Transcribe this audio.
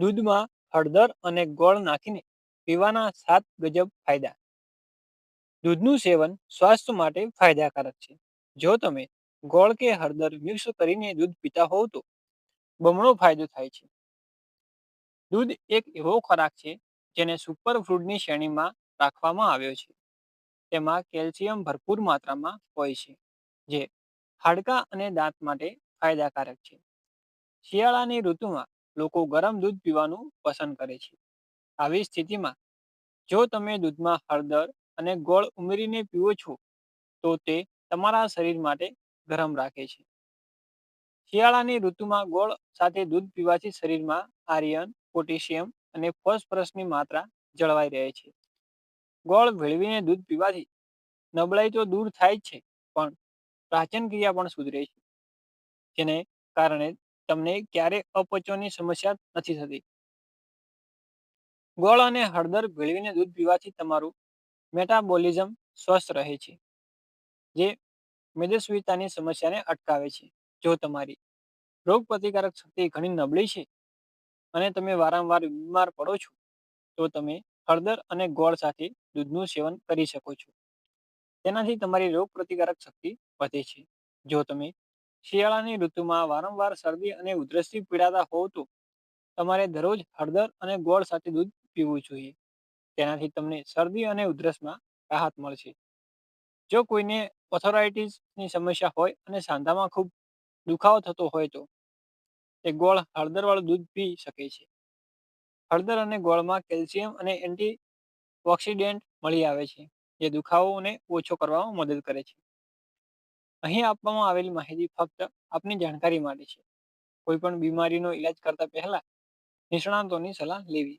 દૂધમાં હળદર અને ગોળ નાખીને પીવાના સાત ગજબ ફાયદા. દૂધનું સેવન સ્વાસ્થ્ય માટે ફાયદાકારક છે. જો તમે ગોળ કે હળદર મિક્સ કરીને દૂધ પીતા હોવ તો બમણો ફાયદો થાય છે. દૂધ એક એવો ખોરાક છે જેને સુપર ફૂડની શ્રેણીમાં રાખવામાં આવ્યો છે. તેમાં કેલ્શિયમ ભરપૂર માત્રામાં હોય છે, જે હાડકાં અને દાંત માટે ફાયદાકારક છે. શિયાળાની ઋતુમાં લોકો ગરમ દૂધ પીવાનું પસંદ કરે છે. આવી સ્થિતિમાં, જો તમે દૂધમાં હળદર અને ગોળ ઉમેરીને પીવો છો, તો તે તમારા શરીર માટે ગરમ રાખે છે. શિયાળાની ઋતુમાં ગોળ સાથે દૂધ પીવાથી શરીરમાં આયર્ન, પોટેશિયમ અને ફોસ્ફરસની માત્રા જળવાઈ રહે છે. ગોળ ભેળવીને દૂધ પીવાથી નબળાઈ તો દૂર થાય જ છે, પણ પાચન ક્રિયા પણ સુધરે છે. જેને કારણે તમને ક્યારે અપચોની સમસ્યા નથી થતી? ગોળ અને હળદર ભેળવીને દૂધ પીવાથી તમારું મેટાબોલિઝમ સ્વસ્થ રહે છે, જે મેદસ્વીતાની સમસ્યાને અટકાવે છે. જો તમારી રોગ પ્રતિકારક શક્તિ ઘણી નબળી છે અને તમે વારંવાર બીમાર પડો છો, તો તમે હળદર અને ગોળ સાથે દૂધનું સેવન કરી શકો છો. તેનાથી તમારી રોગ પ્રતિકારક શક્તિ વધે છે. જો તમે શિયાળાની ઋતુમાં વારંવાર શરદી અને ઉધરસથી પીડાતા હોવ તો તમારે દરરોજ હળદર અને ગોળ સાથે દૂધ પીવું જોઈએ. તેનાથી તમને શરદી અને ઉધરસમાં રાહત મળશે. જો કોઈને ઓથોરાઇટીસની સમસ્યા હોય અને સાંધામાં ખૂબ દુખાવો થતો હોય તો તે ગોળ હળદરવાળું દૂધ પી શકે છે. હળદર અને ગોળમાં કેલ્શિયમ અને એન્ટી ઓક્સિડેન્ટ મળી આવે છે, જે દુખાવોને ઓછો કરવામાં મદદ કરે છે. અહીં આપવામાં આવેલી માહિતી ફક્ત આપની જાણકારી માટે છે. કોઈ પણ બીમારીનો ઈલાજ કરતા પહેલા નિષ્ણાતોની સલાહ લેવી.